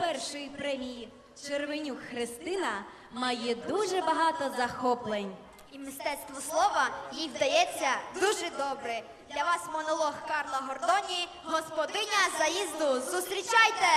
першої премії. Червенюк Христина має дуже багато захоплень. І мистецтво слова їй вдається дуже добре. Для вас монолог Карла Гордоні, господиня заїзду. Зустрічайте!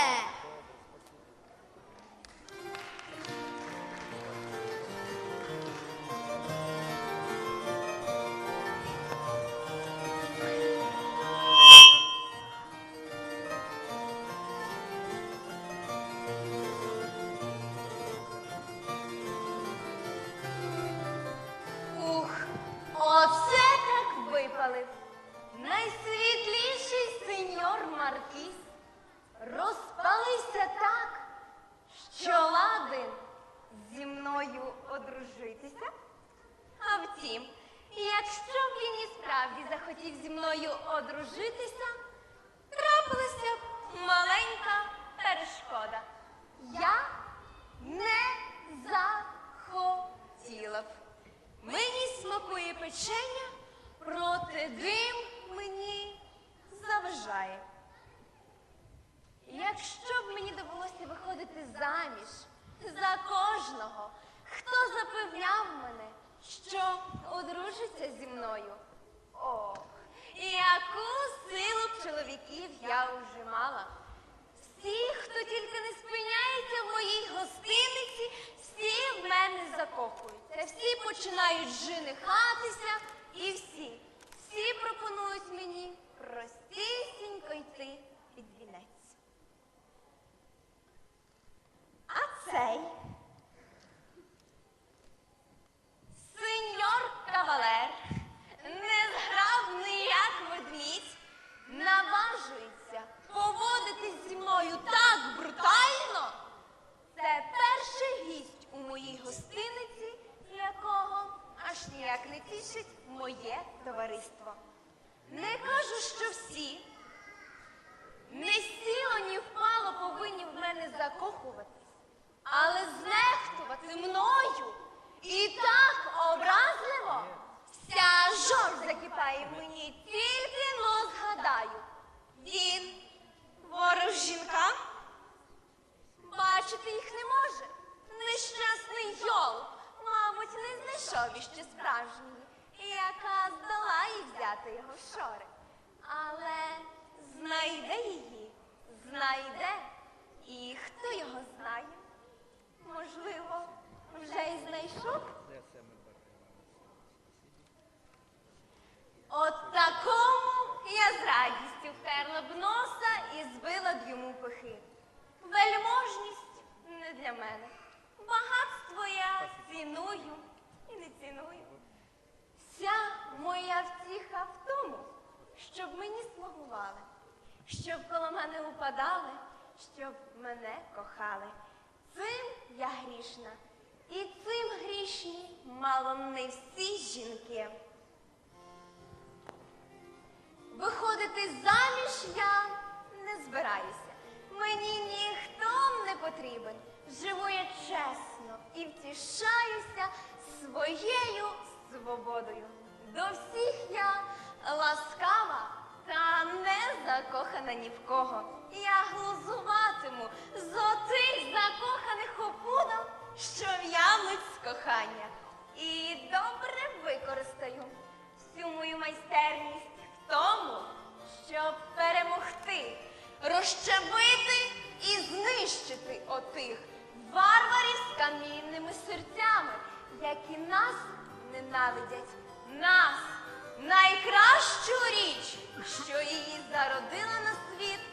Найсвітліший сеньор Маркіс розпалився так, що ладен зі мною одружитися. А втім, якщо б він і справді захотів зі мною одружитися, трапилася б маленька перешкода. Я не захотіла б. Мені смакує печення, проте дим мені заважає. Якщо б мені довелося виходити заміж за кожного, хто запевняв мене, що одружиться зі мною. Ох, яку силу чоловіків я вже мала. Всі, хто тільки не спиняється в моїй гостиниці, всі в мене закохуються, всі починають женихатися, і всі, всі пропонують мені простісінько йти під вінець. А цей сеньор кавалер, незграбний як ведмідь, наважується поводитись зі мною так брутально. Це перший гість у моїй гостиниці, якого аж тішить моє товариство. Не кажу, що всі не сіло, ні впало повинні в мене закохуватись, але знехтувати мною і так образливо. Вся жор закипає мені, тільки но згадаю. Він ворог жінкам? Бачити їх не може. Нещасний йол, мабуть, не знайшов іще справжньої, яка здала їй взяти його в шори. Але знайде її, знайде. І хто його знає? Можливо, вже й знайшов. От такому я з радістю втерла б носа і збила б йому пихи. Вельможність не для мене. Багатство я ціную і не ціную. Вся моя втіха в тому, щоб мені слугували, щоб коло мене упадали, щоб мене кохали. Цим я грішна, і цим грішні мало не всі жінки. Виходити заміж я не збираюся. Мені ніхто не потрібен. Живу я чесно і втішаюся своєю свободою. До всіх я ласкава та не закохана ні в кого. Я глузуватиму з отих закоханих опудал, що в'януть з кохання. І добре використаю всю мою майстерність в тому, щоб перемогти, розчавити і знищити отих варварів з камінними серцями, які нас ненавидять нас найкращу річ, що її зародила на світ.